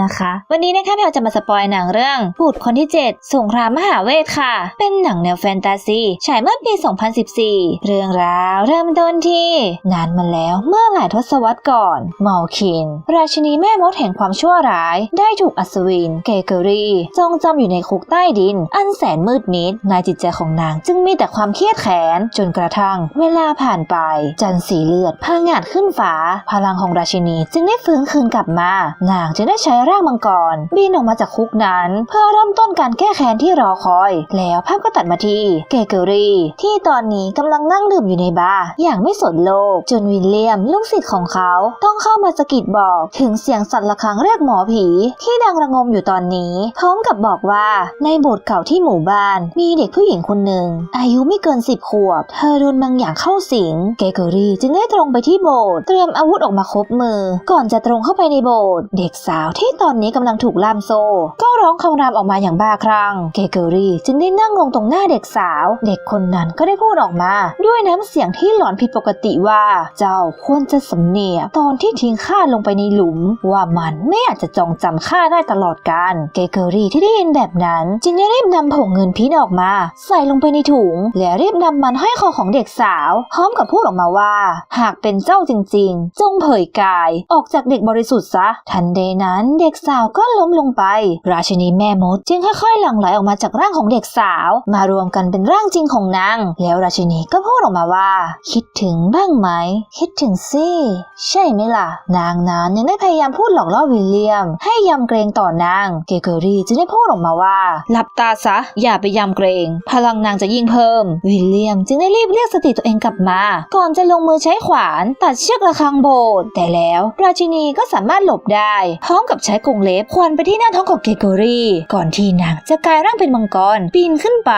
นะคะ วันนี้นะคะแพรจะมาสปอยหนังเรื่องพูดคนที่ 7 สงครามมหาเวทค่ะ เป็นหนังแนวแฟนตาซีฉายเมื่อปี 2014 เรื่องราวเริ่มต้นที่ นานมาแล้วเมื่อหลายทศวรรษก่อน เมาคิน ราชินีแม่มดแห่งความชั่วร้าย ได้ถูกอัศวิน เกเกอรีจองจำอยู่ในคุกใต้ดิน อันแสนมืดมิดในจิตใจของนางจึงมีแต่ความเครียดแค้นจนกระทั่ง เวลาผ่านไป จันทร์สีเลือดพางาดขึ้นฟ้า พลังของราชินีจึงได้ฟื้นคืนกลับมา นางจึงได้ใช้ร่างมังกร บินออกมาจากคุกนั้น เพื่อเริ่มต้นการแก้แค้นที่รอคอย แล้วภาพก็ตัดมาที่เกเกอรี่ ที่ตอนนี้กำลังนั่งดื่มอยู่ในบาร์อย่างไม่สนโลก จนวิลเลียมลูกศิษย์ของเขาต้องเข้ามาสะกิดบอกถึงเสียงสั่นระฆังเรียกหมอผี ที่ดังระงมอยู่ตอนนี้ พร้อมกับบอกว่าในโบสถ์เก่าที่หมู่บ้านมีเด็กผู้หญิงคนหนึ่งอายุไม่เกินสิบขวบ เธอโดนบางอย่างเข้าสิง เกเกอรี่จึงได้ตรงไปที่โบสถ์เตรียมอาวุธออกมาครบมือ ก่อนจะตรงเข้าไปในโบสถ์เด็กสาวที่ตอนนี้กำลังถูกล่ามโซ่ ก็ร้องคำรามออกมาอย่างบ้าคลั่ง เกเกอรี่จึงได้นั่งลงตรงหน้าเด็กสาว เด็กคนนั้นก็ได้พูดออกมา ด้วยน้ำเสียงที่หลอนผิดปกติว่า เจ้าควรจะสำเนียกตอนที่ทิ้งข้าลงไปในหลุม ว่ามันไม่อาจจะจองจำข้าได้ตลอดกาลเกเกอรี่ที่ได้ยินแบบนั้น จึงได้รีบนำผงเงินพิษออกมา ใส่ลงไปในถุง แล้วรีบนำมันให้คอของเด็กสาว พร้อมกับพูดออกมาว่า หากเป็นเจ้าจริง ๆ จงเผยกาย ออกจากเด็กบริสุทธิ์ซะทันใดนั้นเด็กสาวก็ล้มลงไป ราชินีแม่มดจึงค่อยๆหลั่งไหลออกมาจากร่างของเด็กสาว มารวมกันเป็นร่างจริงของนาง แล้วราชินีก็พูดออกมาว่า คิดถึงบ้างไหม คิดถึงสิ ใช่ไหมล่ะ นางนั้นยังได้พยายามพูดหลอกล่อวิลเลียม ให้ยำเกรงต่อนาง เกเกอรี่จึงได้พูดออกมาว่า หลับตาซะ อย่าไปยำเกรง พลังนางจะยิ่งเพิ่ม วิลเลียมจึงได้รีบเรียกสติตัวเองกลับมา ก่อนจะลงมือใช้ขวาน ตัดเชือกระฆังโบสถ์แต่แล้ว ราชินีก็สามารถหลบได้ พร้อมกับใช้กรงเล็บควนไปที่หน้าท้องของเกเกอรี่ก่อนที่นางจะกลายร่างเป็นมังกรปีนขึ้นไป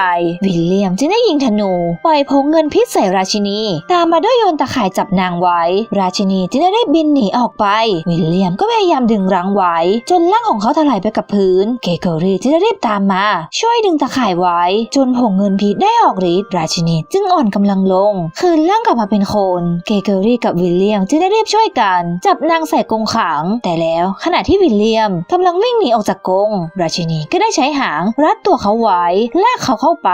วิลเลียมจึงได้ยิงธนูปล่อยพงเงินพิษใส่ราชินี ตามมาด้วยโยนตะข่ายจับนางไว้ ราชินีจึงได้รีบบินหนีออกไป วิลเลียมก็พยายามดึงรั้งไว้ จนร่างของเขาถลายไปกับพื้น เกเกอรี่จึงได้รีบตามมา ช่วยดึงตะข่ายไว้ จนผงเงินพิษได้ออกฤทธิ์ราชินีจึงอ่อนกำลังลง คืนร่างกลับมาเป็นคน เกเกอรี่กับวิลเลียมจึงได้รีบช่วยกัน จับนางใส่กรงขัง แต่แล้วขณะที่วิลเลียมกำลังวิ่งหนีออกจากกรงราชินีก็ได้ใช้หางรัดตัวเขาไว้ลากเขาเข้าไป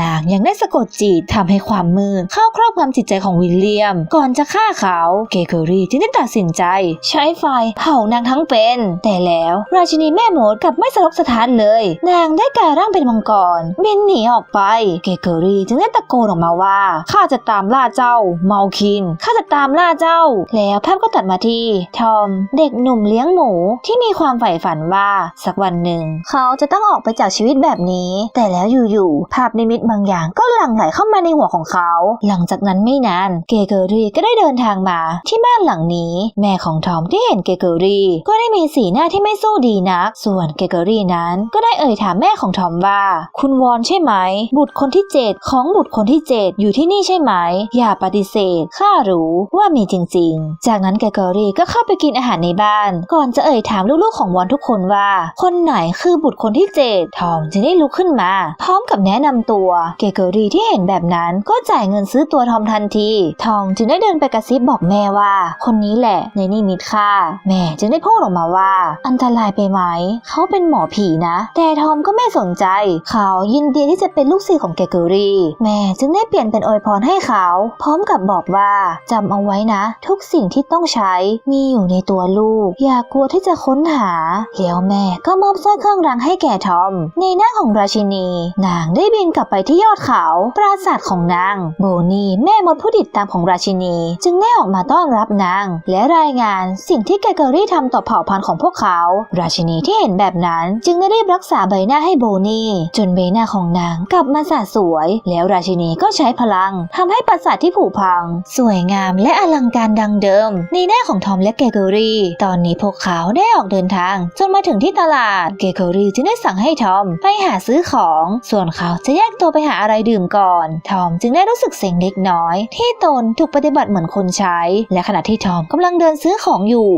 นางยังได้สะกดจิตทำให้ความมืดเข้าครอบงำจิตใจของวิลเลียม ก่อนจะฆ่าเขาเกเกอรี่จึงได้ตัดสินใจ ใช้ไฟเผานางทั้งเป็น แต่แล้วราชินีแม่มดกลับไม่สลบสถานเลย นางได้กลายร่างเป็นมังกรบินหนีออกไป เกเกอรี่จึงได้ตะโกนออกมาว่าข้าจะตามล่าเจ้า เมาคินข้าจะตามล่าเจ้า แล้วภาพก็ตัดมาที่ทอมเด็กหนุ่มเลี้ยงหมูที่มีมีความใฝ่ฝันว่าสักวันหนึ่ง เขาจะต้องออกไปจากชีวิตแบบนี้ แต่แล้วอยู่ๆภาพนิมิตบางอย่างก็หลั่งไหลเข้ามาในหัวของเขา หลังจากนั้นไม่นานเกเกอรี่ก็ได้เดินทางมาที่บ้านหลังนี้ แม่ของทอมที่เห็นเกเกอรี่ก็ได้มีสีหน้าที่ไม่สู้ดีนัก ส่วนเกเกอรี่นั้น ก็ได้เอ่ยถามแม่ของทอมว่า คุณวอนใช่ไหม บุตรคนที่เจ็ดของบุตรคนที่เจ็ดอยู่ที่นี่ใช่ไหม อย่าปฏิเสธข้ารู้ว่ามีจริง ๆ จากนั้นเกเกอรี่ก็เข้าไปกินอาหารในบ้าน ก่อนจะเอ่ยถามลูกลูกๆของวอนทุกคนว่า คนไหนคือบุตรคนที่เจ็ดทอมจึงได้ลุกขึ้นมา พร้อมกับแนะนำตัว เกเกอรี่ที่เห็นแบบนั้นก็จ่ายเงินซื้อตัวทอมทันที ทอมจึงได้เดินไปกระซิบบอกแม่ว่า คนนี้แหละในนิมิตค่ะ แม่จึงได้พูดออกมาว่า อันตรายไปไหม เขาเป็นหมอผีนะ แต่ทอมก็ไม่สนใจ เขายินดีที่จะเป็นลูกศิษย์ของเกเกอรี่แม่จึงได้เปลี่ยนเป็นอวยพรให้เขา พร้อมกับบอกว่าจำเอาไว้นะ ทุกสิ่งที่ต้องใช้มีอยู่ในตัวลูก อย่ากลัวที่จะค้นหาแล้วแม่ก็มอบสร้อยเครื่องรางให้แก่ทอม ในหน้าของราชินี นางได้บินกลับไปที่ยอดเขา ปราสาทของนาง โบนีแม่มดผู้ติดตามของราชินี จึงได้ออกมาต้อนรับนาง และรายงานสิ่งที่แกเกอรี่ทำต่อเผ่าพันธุ์ของพวกเขา ราชินีที่เห็นแบบนั้นจึงได้รีบรักษาใบหน้าให้โบนีจนใบหน้าของนางกลับมาสาสวย แล้วราชินีก็ใช้พลังทำให้ปราสาทที่ผุพัง สวยงามและอลังการดังเดิม ในหน้าของทอมและแกเกอรี่ ตอนนี้พวกเขาได้ออกเดินทาง จนมาถึงที่ตลาด เกเกอรี่จึงได้สั่งให้ทอมไปหาซื้อของ ส่วนเขาจะแยกตัวไปหาอะไรดื่มก่อน ทอมจึงได้รู้สึกเสียงเล็กน้อย ที่ตนถูกปฏิบัติเหมือนคนใช้ และขณะที่ทอมกำลังเดินซื้อของอยู่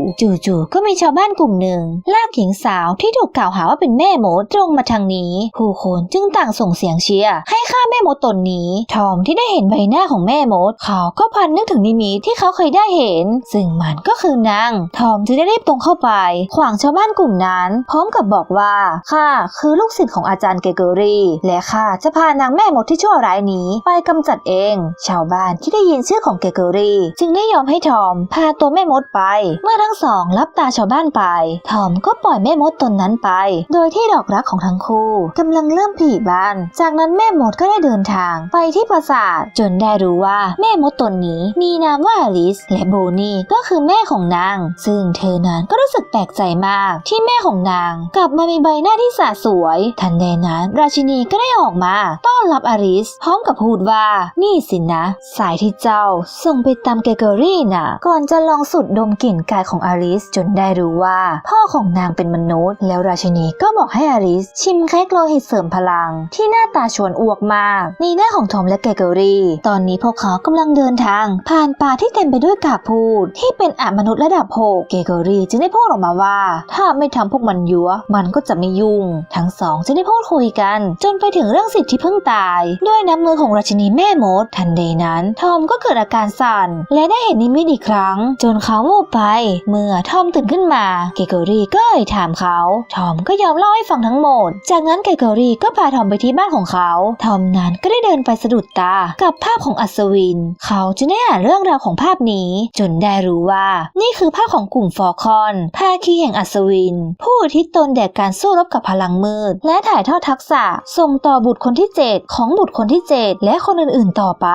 จู่ๆก็มีชาวบ้านกลุ่มหนึ่ง ลากหญิงสาวที่ถูกกล่าวหาว่าเป็นแม่มดตรงมาทางนี้ ผู้คนจึงต่างส่งเสียงเชียร์ให้ฆ่าแม่มดตนนี้ ทอมที่ได้เห็นใบหน้าของแม่มด เขาก็พันนึกถึงนิมิตที่เขาเคยได้เห็น ซึ่งมันก็คือนาง ทอมจึงได้รีบตรงเข้าไปขวางชาวบ้านกลุ่มนั้น พร้อมกับบอกว่าข้าคือลูกศิษย์ของอาจารย์เกเกอรี่ และข้าจะพานางแม่มดที่ชั่วร้ายนี้ ไปกำจัดเอง ชาวบ้านที่ได้ยินชื่อของเกเกอรี่ จึงได้ยอมให้ทอม พาตัวแม่มดไป เมื่อทั้งสองรับตาชาวบ้านไป ทอมก็ปล่อยแม่มดตนนั้นไป โดยที่ดอกรักของทั้งคู่กำลังเริ่มผลิบาน จากนั้นแม่มดก็ได้เดินทางไปที่ปราสาทจนได้รู้ว่าแม่มดตนนี้มีนามว่าอลิส และโบนี่ก็คือแม่ของนาง ซึ่งเธอนั้นก็รู้สึกแปลกใจมาก ที่แม่ของนางกลับมามีใบหน้าที่สะสวย ทันใดนั้น ราชินีก็ได้ออกมา ต้อนรับอลิส พร้อมกับพูดว่า นี่สินะ สายที่เจ้าส่งไปตามเกเกอรี่น่ะ ก่อนจะลองสูดดมกลิ่นกายของอลิสจนได้รู้ว่า พ่อของนางเป็นมนุษย์ แล้วราชินีก็บอกให้อลิส ชิมเค้กโลหิตเสริมพลัง ที่หน้าตาชวนอ้วกมากในหน้าของทอมและเกเกอรี่ ตอนนี้พวกเขากำลังเดินทาง ผ่านป่าที่เต็มไปด้วยกากพูดที่เป็นอมนุษย์ระดับหกเกเกอรี่จึงได้พูดออกมาว่าถ้าไม่ทำพวกมันยัวมันก็จะไม่ยุ่ง ทั้งสองจึงได้พูดคุยกัน จนไปถึงเรื่องสิทธิ์ที่เพิ่งตาย ด้วยน้ำมือของราชินีแม่มด ทันใดนั้น ทอมก็เกิดอาการสั่น และได้เห็นนิมิตอีกครั้ง จนเขาวูบไป เมื่อทอมตื่นขึ้นมาเกเกอรี่ก็เอ่ยถามเขา ทอมก็ยอมเล่าให้ฟังทั้งหมด จากนั้นเกเกอรี่ก็พาทอมไปที่บ้านของเขา ทอมนั้นก็ได้เดินไปสะดุดตากับภาพของอัศวิน เขาจึงได้อ่านเรื่องราวของภาพนี้ จนได้รู้ว่า นี่คือภาพของกลุ่มฟอร์คอนภาคีแห่งอัศวิน ผู้อุทิศตนแด่การสู้รบกับพลังมืด และถ่ายทอดทักษะ ส่งต่อบุตรคนที่ 7 ของบุตรคนที่ 7 และคนอื่นๆต่อไป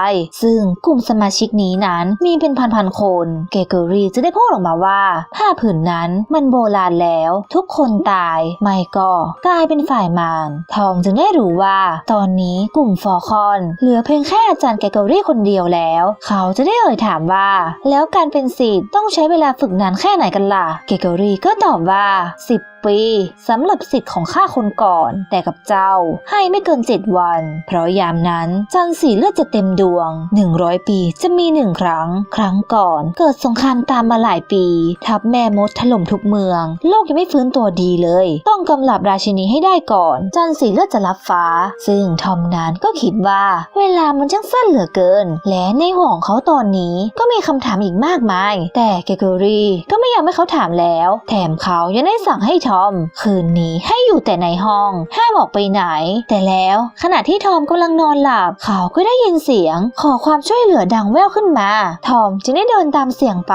ซึ่งกลุ่มสมาชิกนี้นั้นมีเป็นพันๆคน เกเกอรี่จะได้พูดออกมาว่า ผ้าผืนนั้นมันโบราณแล้ว ทุกคนตาย ไม่ก็กลายเป็นฝ่ายมารทองจึงได้รู้ว่า ตอนนี้กลุ่มฟอร์คอน เหลือเพียงแค่อาจารย์เกเกอรี่คนเดียวแล้ว เขาจะได้เอ่ยถามว่า แล้วการเป็นศิษย์ต้องใช้เวลาฝึกนานแค่ไหนกันล่ะ เกเกอรี่ก็ตอบว่า 10 ปีสำหรับสิทธิ์ของข้าคนก่อน แต่กับเจ้าให้ไม่เกิน7วัน เพราะยามนั้นจันทร์สีเลือดจะเต็มดวง 100 ปีจะมีหนึ่งครั้ง ครั้งก่อน เกิดสงครามตามมาหลายปี ทับแม่มดถล่มทุกเมือง โลกยังไม่ฟื้นตัวดีเลย ต้องกำลับราชินีให้ได้ก่อน จันทร์สีเลือดจะรับฟ้า ซึ่งทอมนั้นก็คิดว่า เวลามันช่างสั้นเหลือเกิน และในหัวของเขาตอนนี้ก็มีคำถามอีกมากมาย แต่เกเกอรี่ก็ไม่อยอมให้เขาถามแล้ว แถมเขายังได้สั่งให้ทอม คืนนี้ให้อยู่แต่ในห้อง ห้ามออกไปไหน แต่แล้วขณะที่ทอมกำลังนอนหลับ เขาก็ได้ยินเสียง ขอความช่วยเหลือดังแว่วขึ้นมา ทอมจึงได้เดินตามเสียงไป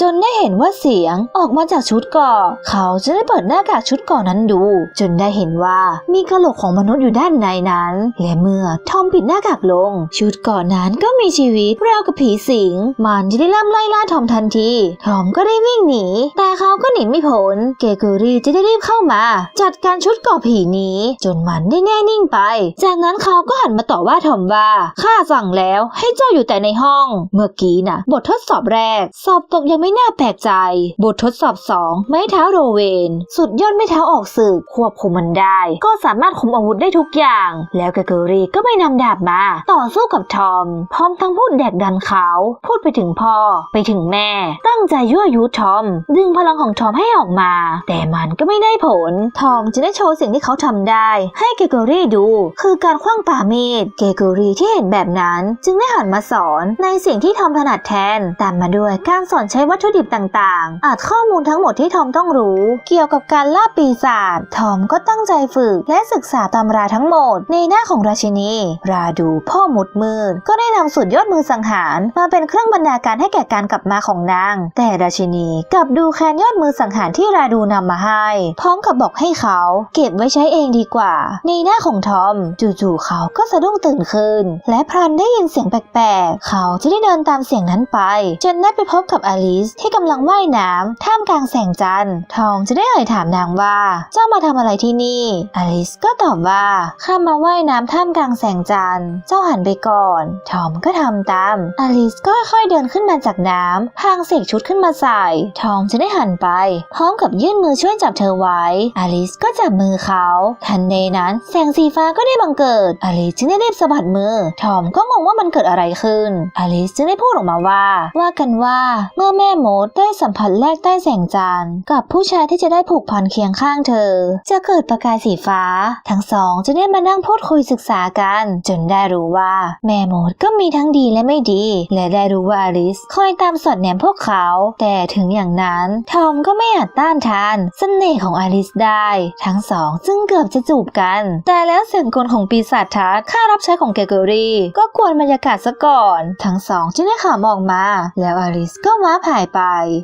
จนได้เห็นว่าเสียงออกมาจากชุดเกราะเขาจะได้เปิดหน้ากากชุดเกราะนั้นดู จนได้เห็นว่ามีกระโหลกของมนุษย์อยู่ด้านในนั้น และเมื่อทอมปิดหน้ากากลง ชุดเกราะนั้นก็มีชีวิตราวกับผีสิง มันจะได้เริ่มไล่ล่าทอมทันที ทอมก็ได้วิ่งหนี แต่เขาก็หนีไม่พ้น เกเกอรี่จะได้รีบเข้ามา จัดการชุดกราะผีนี้ จนมันได้แน่นิ่งไป จากนั้นเขาก็หันมาต่อว่าทอมว่าข้าสั่งแล้วให้เจ้าอยู่แต่ในห้อง เมื่อกี้น่ะ บททดสอบแรก สอบตกยังไม่น่าแปลกใจ บททดสอบสองไม้เท้าโรเวน สุดยอดไม้เท้าออกศึกควบคุมมันได้ ก็สามารถคุมอาวุธได้ทุกอย่าง แล้วเกเกอรี่ก็ไม่นำดาบมา ต่อสู้กับทอม พร้อมทั้งพูดแดกดันเขา พูดไปถึงพ่อ ไปถึงแม่ ตั้งใจยั่วยุทอม ดึงพลังของทอมให้ออกมา แต่มันก็ไม่ได้ผล ทอมจึงได้โชว์สิ่งที่เขาทำได้ ให้เกเกอรี่ดู คือการคว้างป่ามีด เกเกอรี่ที่เห็นแบบนั้น จึงได้หันมาสอนในสิ่งที่ทอมถนัดแทน ตามมาด้วยการสอนใช้วัตถุดิบต่างๆ อาจข้อมูลทั้งหมดที่ทอมต้องรู้ เกี่ยวกับการล่าปีศาจ ทอมก็ตั้งใจฝึกและศึกษาตำราทั้งหมด ในหน้าของราชินี ราดูพ่อหมุดมืด ก็ได้นำสุดยอดมือสังหาร มาเป็นเครื่องบรรณาการให้แก่การกลับมาของนาง แต่ราชินีกลับดูแคลนยอดมือสังหารที่ราดูนำมาให้พร้อมกับบอกให้เขาเก็บไว้ใช้เองดีกว่า ในหน้าของทอม จู่ๆเขาก็สะดุ้งตื่นขึ้น และพลันได้ยินเสียงแปลกๆ เขาจะได้เดินตามเสียงนั้นไป จนได้ไปพบกับอลิสที่กำลังว่ายน้ำท่ามกลางแสงจันทร์ทองจะได้เอ่ยถามนางว่า เจ้ามาทำอะไรที่นี่ อลิสก็ตอบว่าข้ามาว่ายน้ำท่ามกลางแสงจันทร์เจ้าหันไปก่อน ทอมก็ทำตามอลิสก็ค่อยๆเดินขึ้นมาจากน้ำพางเสกชุดขึ้นมาใส่ ทอมจะได้หันไป พร้อมกับยื่นมือช่วยจับเธอไว้ อลิสก็จับมือเขา ทันใดนั้นแสงสีฟ้าก็ได้บังเกิด อลิสจึงได้รีบสะบัดมือ ทอมก็งงว่ามันเกิดอะไรขึ้น อลิสจึงได้พูดออกมาว่า ว่ากันว่าเมื่อแม่มดได้สัมผัสแรกใต้แสงจันทร์กับผู้ชายที่จะได้ผูกพันเคียงข้างเธอ จะเกิดประกายสีฟ้า ทั้งสองจะได้มานั่งพูดคุยศึกษากัน จนได้รู้ว่า แม่มดก็มีทั้งดีและไม่ดี และได้รู้ว่าอลิสคอยตามสอดแนมพวกเขา แต่ถึงอย่างนั้น ทอมก็ไม่อาจต้านทานเสน่ห์ของอลิสได้ ทั้งสองจึงเกือบจะจูบกัน แต่แล้วเสียงกลของปีศาจทัศน์ข้ารับใช้ของเกเกอรี่ ก็กวนบรรยากาศซะก่อน ทั้งสองจึงได้ข่าวออกมา แล้วอลิสก็ว้าผายไป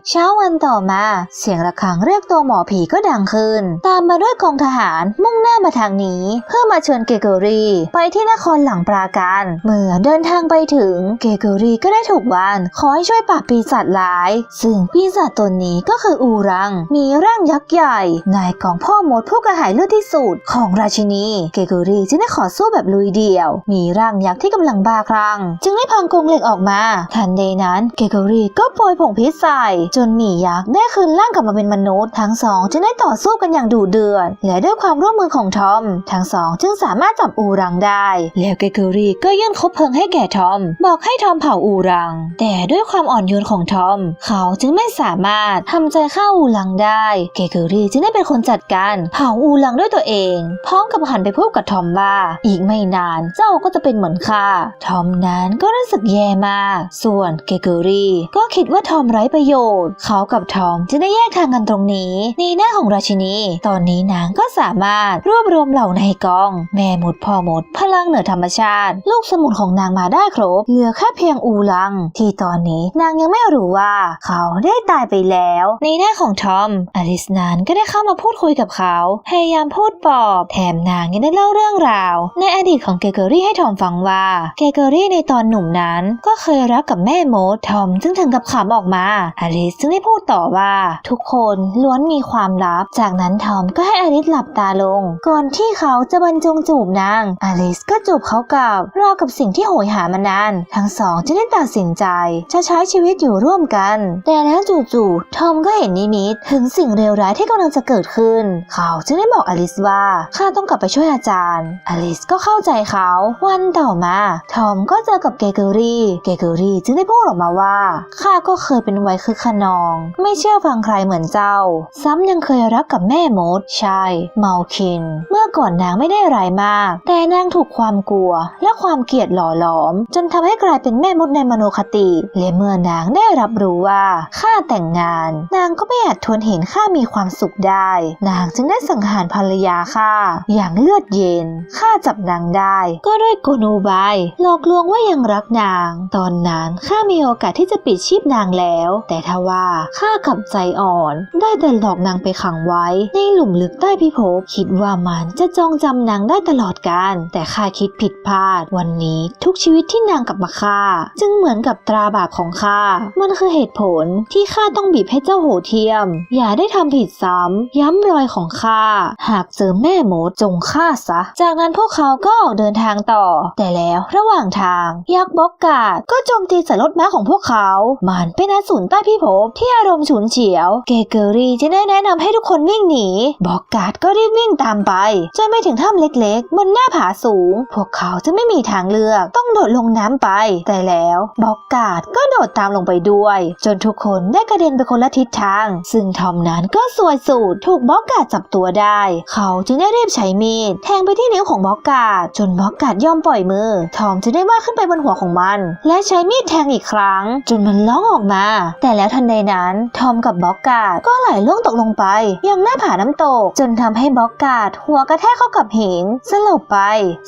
เช้าวันต่อมา เสียงระฆังเรียกตัวหมอผีก็ดังขึ้น ตามมาด้วยกองทหารมุ่งหน้ามาทางนี้ เพื่อมาเชิญเกเกอรี่ ไปที่นครหลังปราการ เมื่อเดินทางไปถึงเกเกอรี่ก็ได้ถูกวานขอให้ช่วยปราบปีศาจร้าย ซึ่งปีศาจตนนี้ก็คืออูรัง มีร่างยักษ์ใหญ่นายของพ่อมดผู้กระหายเลือดที่สุดของราชินี เกเกอรี่จึงได้ขอสู้แบบลุยเดี่ยว มีร่างยักษ์ที่กำลังบ้าคลั่งจึงได้พังกรงเหล็กออกมา ทันใดนั้นเกเกอรี่ก็โปรยผงพิษใส่ จนหมียักษ์ได้คืนร่างกลับมาเป็นมนุษย์ ทั้งสองจึงได้ต่อสู้กันอย่างดุเดือด และด้วยความร่วมมือของทอม ทั้งสองจึงสามารถจับอูรังได้ แล้วเกเกอรี่ก็ยื่นคบเพลิงให้แก่ทอม บอกให้ทอมเผาอูรัง แต่ด้วยความอ่อนโยนของทอม เขาจึงไม่สามารถทำใจฆ่าอูรังได้ เกเกอรี่จึงได้เป็นคนจัดการเผาอูรังด้วยตัวเอง พร้อมกับหันไปพูดกับทอมว่าอีกไม่นานเจ้าก็จะเป็นเหมือนข้าทอมนั้นก็รู้สึกแย่มาก ส่วนเกเกอรี่ก็คิดว่าทอมไร้ประโยชน์ เขากับทอมจึงได้แยกทางกันตรงนี้ในหน้าของราชินี ตอนนี้นางก็สามารถรวบรวมเหล่านายกอง แม่มดพ่อหมด พลังเหนือธรรมชาติ ลูกสมุนของนางมาได้ครบเหลือแค่เพียงอูลัง ที่ตอนนี้นางยังไม่รู้ว่า เขาได้ตายไปแล้ว ในหน้าของทอมอลิสนั้นก็ได้เข้ามาพูดคุยกับเขา พยายามพูดปลอบ แถมนางยังได้เล่าเรื่องราว ในอดีตของเกเกอรี่ให้ทอมฟังว่า เกเกอรี่ในตอนหนุ่มนั้น ก็เคยรักกับแม่มดทอมจึงถึงกับขำออกมาอลิสจึงได้พูดต่อว่า ทุกคนล้วนมีความลับ จากนั้นทอมก็ให้อลิสหลับตาลง ก่อนที่เขาจะบรรจงจูบนางอลิสก็จูบเขากับราวกับสิ่งที่โหยหามานาน ทั้งสองจึงได้ตัดสินใจจะใช้ชีวิตอยู่ร่วมกัน แต่แล้วจู่ๆทอมก็เห็นนิมิตถึงสิ่งเลวร้ายที่กำลังจะเกิดขึ้น เขาจึงได้บอกอลิสว่าข้าต้องกลับไปช่วยอาจารย์ อลิสก็เข้าใจเขา วันต่อมาทอมก็เจอกับเกเกอรี่ เกเกอรี่จึงได้พูดออกมาว่าข้าก็เคยเป็นไวคือขนอง ไม่เชื่อฟังใครเหมือนเจ้า ซ้ำยังเคยรักกับแม่มดใช่เมาคิน เมื่อก่อนนางไม่ได้อะไรายมาก แต่นางถูกความกลัว และความเกลียดหล่อหลอม จนทำให้กลายเป็นแม่มดในมโนคติและเมื่อนางได้รับรู้ว่าข้าแต่งงาน นางก็ไม่อาจทนเห็นข้ามีความสุขได้ นางจึงได้สังหารภรรยาข้าอย่างเลือดเย็นข้าจับนางได้ ก็ด้วยกลอุบายหลอกลวงว่ายังรักนาง ตอนนั้นข้ามีโอกาสที่จะปิดชีพนางแล้ว แต่ทว่าข้ากลับใจอ่อน ได้แต่หลอกนางไปขังไว้ ในหลุมลึกใต้พิภพคิดว่ามันจะจองจำนางได้ตลอดกาลแต่ข้าคิดผิดพลาด วันนี้ทุกชีวิตที่นางกลับมาฆ่า จึงเหมือนกับตราบาปของข้ามันคือเหตุผลที่ข้าต้องบีบให้เจ้าโหเทียม อย่าได้ทำผิดซ้ำ ย้ำรอยของข้า หากเจอแม่มดจงฆ่าซะ จากนั้นพวกเขาก็ออกเดินทางต่อ แต่แล้วระหว่างทาง ยักษ์บ็อกกาดก็โจมตีใส่รถม้าของพวกเขา มันเป็นอสูรใต้พิภพที่อารมณ์ฉุนเฉียว เกเกอรี่จะได้แนะนำให้ทุกคนวิ่งหนี บอกกาดก็รีบวิ่งตามไปจนไปถึงถ้ำเล็กๆ บนหน้าผาสูง พวกเขาจะไม่มีทางเลือก ต้องโดดลงน้ำไป แต่แล้วบอกกาดก็โดดตามลงไปด้วย จนทุกคนได้กระเด็นไปคนละทิศทาง ซึ่งทอมนั้นก็สวยสูดถูกบล็อกกาดจับตัวได้ เขาจึงได้รีบใช้มีดแทงไปที่นิ้วของบล็อกกาดจนบล็อกกาดยอมปล่อยมือ ทอมจะได้ว่าดขึ้นไปบนหัวของมัน และใช้มีดแทงอีกครั้ง จนมันร้องออกมา แต่แล้วทันใดนั้นทอมกับบล็อกกาดก็ไหลล่วงตกลงไป ยังหน้าผาน้ำตก จนทำให้บล็อกกาดหัวกระแทกเข้ากับหินสลบไป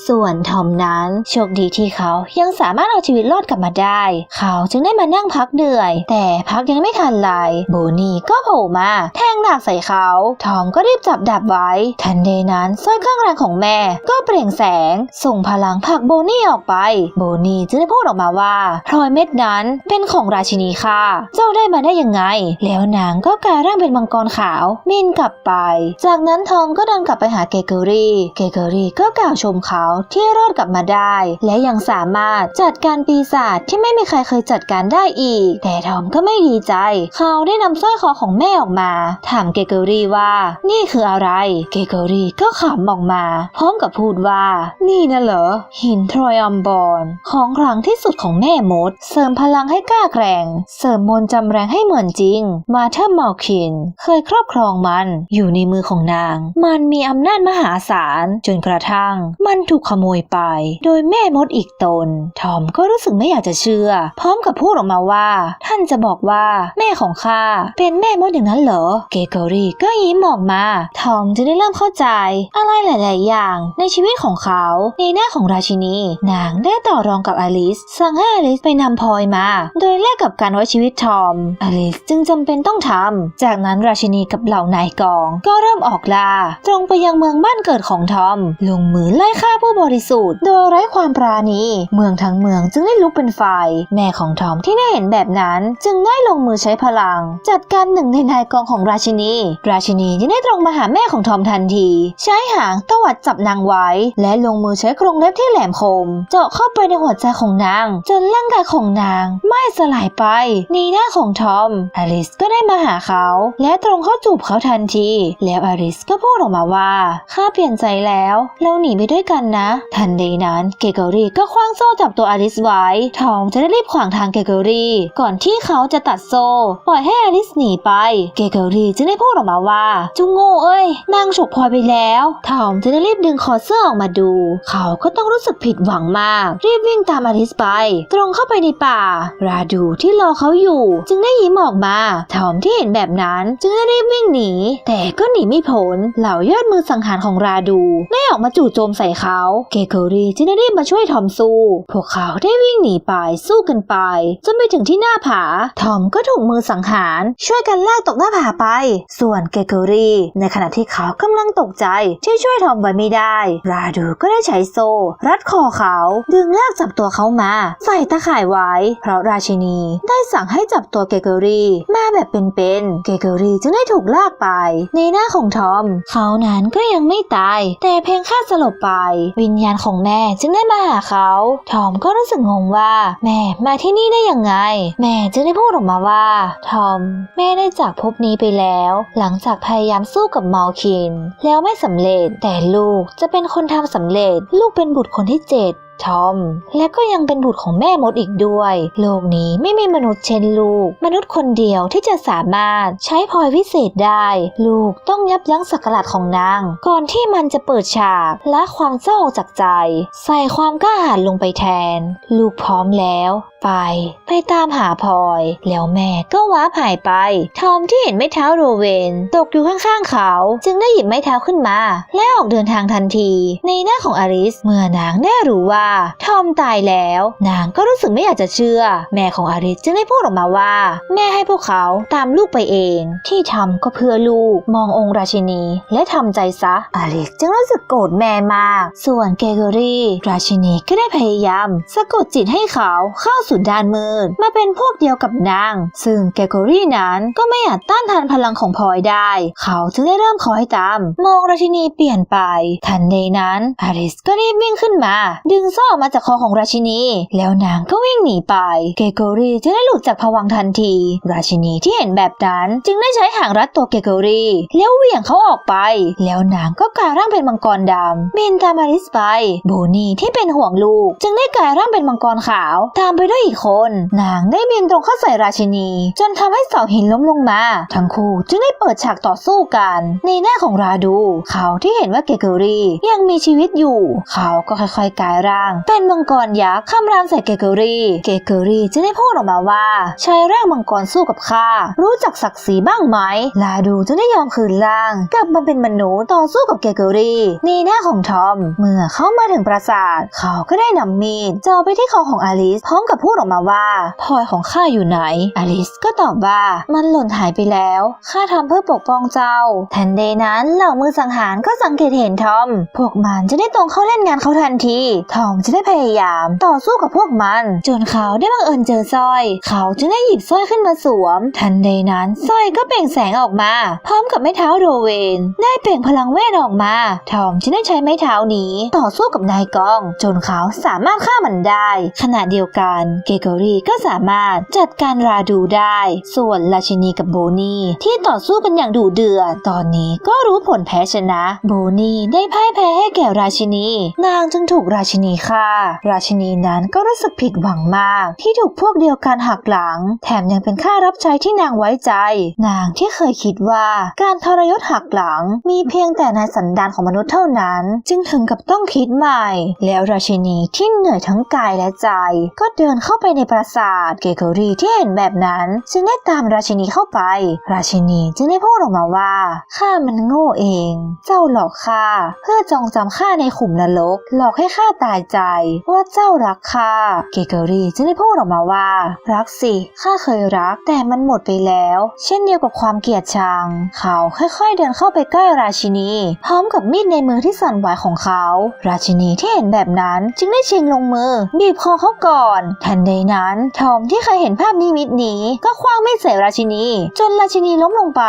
ส่วนทอมนั้นโชคดีที่เขายังสามารถเอาชีวิตรอดกลับมาได้ เขาจึงได้มานั่งพักเหนื่อย แต่พักยังไม่ทันไรโบนี่ก็โผล่มา แทงดาบใส่เขา ทอมก็รีบจับดาบไว้ ทันใดนั้นสร้อยข้างแรงของแม่ก็เปล่งแสง ส่งพลังผลักโบนี่ออกไป โบนี่จึงได้พูดออกมาว่าพลอยเม็ดนั้นเป็นของราชินีค่ะ เจ้าได้มาได้ยังไง แล้วนางก็กลายร่างเป็นมังกรขาวบินกลับไป จากนั้นทอมก็เดินกลับไปหาเกเกอรี่ เกเกอรี่ก็กล่าวชมเขาที่รอดกลับมาได้ และยังสามารถจัดการปีศาจที่ไม่มีใครเคยจัดการได้อีก แต่ทอมก็ไม่ดีใจ เขาได้นำสร้อยคอของแม่ออกมา ถามเกเกอรี่ว่า นี่คืออะไร เกเกอรี่ก็ขำออกมา พร้อมกับพูดว่า นี่นะเหรอ หินทรอยอมบอนของขลังที่สุดของแม่มด เสริมพลังให้กล้าแกร่ง เสริมมนจำแรงให้เหมือนจริง มาเธอร์มาลคิน เคยครอบครองมัน อยู่ในมือของนาง มันมีอำนาจมหาศาล จนกระทั่ง มันถูกขโมยไป โดยแม่มดอีกตน ทอมก็รู้สึกไม่อยากจะเชื่อ พร้อมกับพูดออกมาว่า ท่านจะบอกว่า แม่ของข้าเป็นแม่มดอย่างนั้นเหรอ เกเกอรี่ก็ยิ้มออกมา ทอมจะได้เริ่มเข้าใจอะไรหลาย ๆ อย่างในชีวิตของเขา ในหน้าของราชินี นางได้ต่อรองกับอลิส สั่งให้อลิสไปนำพลอยมา โดยแลกกับการไว้ชีวิตทอม อลิสจึงจำเป็นต้องทำ จากนั้นราชินีกับเหล่านายกอง ก็เริ่มออกล่า ตรงไปยังเมืองบ้านเกิดของทอม ลงมือไล่ฆ่าผู้บริสุทธิ์ โดยไร้ความปราณี เมืองทั้งเมืองจึงได้ลุกเป็นไฟ แม่ของทอมที่ได้เห็นแบบนั้น จึงได้ลงมือใช้พลัง จัดการหนึ่งในนายกองของราชินีราชินีจึงได้ตรงมาหาแม่ของทอมทันที ใช้หางตวัดจับนางไว้ และลงมือใช้กรงเล็บที่แหลมคม เจาะเข้าไปในหัวใจของนาง จนร่างกายของนางไหม้สลายไปในหน้าของทอมอลิสก็ได้มาหาเขา และตรงเข้าจูบเขาทันที แล้วอลิสก็พูดออกมาว่าข้าเปลี่ยนใจแล้ว เราหนีไปด้วยกันนะ ทันใดนั้นเกเกอรี่ก็คว้างโซ่จับตัวอลิสไว้ ทอมจะได้รีบขวางทางเกเกอรี่ ก่อนที่เขาจะตัดโซ่ ปล่อยให้อลิสหนีไป เกเกอรี่จึงได้พูดออกมาว่าจุงโง่เอ้ยนางฉกพลอยไปแล้วทอมจะได้รีบดึงคอเสื้อออกมาดู เขาก็ต้องรู้สึกผิดหวังมาก รีบวิ่งตามอลิสไป ตรงเข้าไปในป่า ราดูที่รอเขาอยู่ จึงได้ยิ้มออกมาทอมที่เห็นแบบนั้นจึงได้รีบวิ่งหนี แต่ก็หนีไม่พ้นเหล่ายอดมือสังหารของราดูได้ออกมาจู่โจมใส่เขา เกเกอรี่จึงได้รีบมาช่วยทอมสู้ พวกเขาได้วิ่งหนีไปสู้กันไปจนไปถึงที่หน้าผาทอมก็ถูกมือสังหาร ช่วยกันลากตกหน้าผาไป ส่วนเกเกอรี่ ในขณะที่เขากำลังตกใจที่ช่วยทอมไว้ไม่ได้ ราดูก็ได้ใช้โซ่ รัดคอเขา ดึงลากจับตัวเขามา ใส่ตะข่ายไว้ เพราะราชินีได้สั่งให้จับตัวเกเกอรี่มาแบบเป็นๆ เกเกอรี่จึงได้ถูกลากไป ในหน้าของทอม เขานั้นก็ยังไม่ตาย แต่เพียงแค่สลบไป วิญญาณของแม่จึงได้มาหาเขา ทอมก็รู้สึกงงว่า แม่มาที่นี่ได้ยังไง แม่จึงได้พูดออกมาว่า ทอม แม่ได้จากภพนี้ไปแล้วหลัังจากพยายามสู้กับเมาคิน แล้วไม่สำเร็จแต่ลูกจะเป็นคนทำสำเร็จ ลูกเป็นบุตรคนที่เจ็ด ทอม และก็ยังเป็นบุตรของแม่มดอีกด้วย โลกนี้ไม่มีมนุษย์เช่นลูก มนุษย์คนเดียวที่จะสามารถใช้พลอยวิเศษได้ ลูกต้องยับยั้งสักหลาดของนาง ก่อนที่มันจะเปิดฉากและความเศร้าออกจากใจ ใส่ความกล้าหาญลงไปแทน ลูกพร้อมแล้ว ไป ไปตามหาพลอย แล้วแม่ก็ว้าหายไป ทอมที่เห็นไม้เท้าโรเวนตกอยู่ข้างๆเขา จึงได้หยิบไม้เท้าขึ้นมา และออกเดินทางทันที ในหน้าของอลิสเมื่อนางได้รู้ว่าทอมตายแล้ว นางก็รู้สึกไม่อยากจะเชื่อ แม่ของอลิสจึงได้พูดออกมาว่า แม่ให้พวกเขาตามลูกไปเอง ที่ทำก็เพื่อลูกมององค์ราชินี และทำใจซะอลิสจึงรู้สึกโกรธแม่มาก ส่วนเกเกอรี่ราชินีก็ได้พยายามสะกดจิตให้เขาเข้าสู่ด้านมืดมาเป็นพวกเดียวกับนาง ซึ่งเกเกอรี่นั้นก็ไม่อาจต้านทานพลังของพลอยได้ เขาจึงได้เริ่มคอยตาม มองราชินีเปลี่ยนไป ทันใดนั้นอลิสก็รีบวิ่งขึ้นมา ดึงซ่ออกมาจากคอของราชินี แล้วนางก็วิ่งหนีไป เกเกรี่จะได้หลุดจากภวังทันที ราชินีที่เห็นแบบนั้นจึงได้ใช้หางรัดตัวเกเกรีแล้วเหวี่ยงเขาออกไป แล้วนางก็กลายร่างเป็นมังกรดำบินตามอลิสไป โบนี่ที่เป็นห่วงลูก จึงได้กลายร่างเป็นมังกรขาว ตามไปด้วยอีกคน นางได้บินตรงเข้าใส่ราชินี จนทำให้เสาหินล้มลงมา ทั้งคู่จึงได้เปิดฉากต่อสู้กัน ในหน้าของราดู เขาที่เห็นว่าเกเกรียังมีชีวิตอยู่ เขาก็ค่อยๆกลายร่างเป็นมังกรยักษ์คำรามใส่เกเกอรี่ เกเกอรี่จะได้พูดออกมาว่าช้ร่างมังกรสู้กับข้ารู้จักศักดิ์ศรีบ้างไหมลาดูจะได้ยอมคืนร่าง กลับมาเป็นมนุษย์ต่อสู้กับเกเกอรี่นี่หน้าของทอม เมื่อเข้ามาถึงปราสาท เขาก็ได้นำมีดจ่อไปที่คอของอลิสพร้อมกับพูดออกมาว่าพลอยของข้าอยู่ไหน อลิสก็ตอบว่ามันหล่นหายไปแล้วข้าทำเพื่อปกป้องเจ้า ทันใดนั้นเหล่ามือสังหารก็สังเกตเห็นทอม พวกมันจะได้ตรงเข้าเล่นงานเขาทันทีทอมจะได้พยายามต่อสู้กับพวกมัน จนเขาได้บังเอิญเจอสร้อย เขาจึงได้หยิบสร้อยขึ้นมาสวม ทันใดนั้นสร้อยก็เปล่งแสงออกมา พร้อมกับไม้เท้าโรเวน ได้เปล่งพลังเวทออกมา ทอมจึงได้ใช้ไม้เท้านี้ต่อสู้กับนายกอง จนเขาสามารถฆ่ามันได้ ขณะเดียวกันเกเกอรี่ก็สามารถจัดการราดูได้ ส่วนราชินีกับโบนี่ที่ต่อสู้กันอย่างดุเดือดตอนนี้ก็รู้ผลแพ้ชนะ โบนี่ได้พ่ายแพ้ให้แก่ราชินี นางจึงถูกราชินีฆ่า ราชินีนั้นก็รู้สึกผิดหวังมาก ที่ถูกพวกเดียวกันหักหลัง แถมยังเป็นข้ารับใช้ที่นางไว้ใจ นางที่เคยคิดว่าการทรยศหักหลัง มีเพียงแต่ในสันดานของมนุษย์เท่านั้น จึงถึงกับต้องคิดใหม่ แล้วราชินีที่เหนื่อยทั้งกายและใจ ก็เดินเข้าไปในปราสาทเกเกอรีที่เห็นแบบนั้นจึงได้ตามราชินีเข้าไป ราชินีจึงได้พูดออกมาว่าข้ามันโง่เอง เจ้าหลอกข้าเพื่อจองจำข้าในขุมนรก หลอกให้ข้าตายใจว่าเจ้ารักข้าเกเกอรี่จึงได้พูดออกมาว่า รักสิข้าเคยรักแต่มันหมดไปแล้ว เช่นเดียวกับความเกลียดชัง เขาค่อยๆเดินเข้าไปใกล้ราชินี พร้อมกับมีดในมือที่สั่นไหวของเขา ราชินีที่เห็นแบบนั้นจึงได้ชิงลงมือ บีบคอเขาก่อน ทันใดนั้นทอมที่เคยเห็นภาพนิมิตนี้ ก็คว้างมีดใส่ราชินี จนราชินีล้มลงไป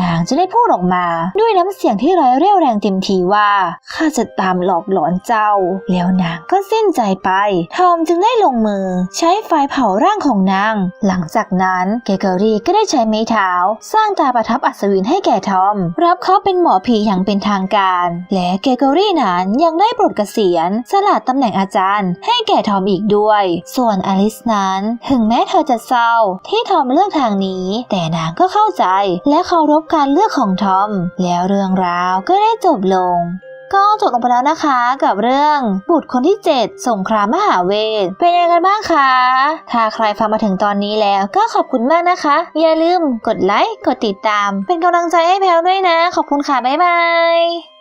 นางจะได้พูดออกมา ด้วยน้ำเสียงที่ไร้เรี่ยวแรงเต็มทีว่าข้าจะตามหลอกหลอนเจ้า แล้วนางก็สิ้นใจไป ทอมจึงได้ลงมือ ใช้ไฟเผาร่างของนาง หลังจากนั้นเกเกอรี่ก็ได้ใช้ไม้เท้า สร้างตาประทับอัศวินให้แก่ทอม รับเขาเป็นหมอผีอย่างเป็นทางการ และเกเกอรี่นั้นยังได้ปลดเกษียณสละตำแหน่งอาจารย์ ให้แก่ทอมอีกด้วย ส่วนอลิสนั้น ถึงแม้เธอจะเศร้า ที่ทอมเลือกทางนี้ แต่นางก็เข้าใจ และเคารพการเลือกของทอม แล้วเรื่องราวก็ได้จบลง ก็จบลงไปแล้วนะคะกับเรื่องบุตรคนที่ 7 สงครามมหาเวท เป็นยังไงกันบ้างคะ ถ้าใครฟังมาถึงตอนนี้แล้วก็ขอบคุณมากนะคะ อย่าลืมกดไลค์ กดติดตาม เป็นกำลังใจให้แพลวด้วยนะ ขอบคุณค่ะ บ๊ายบาย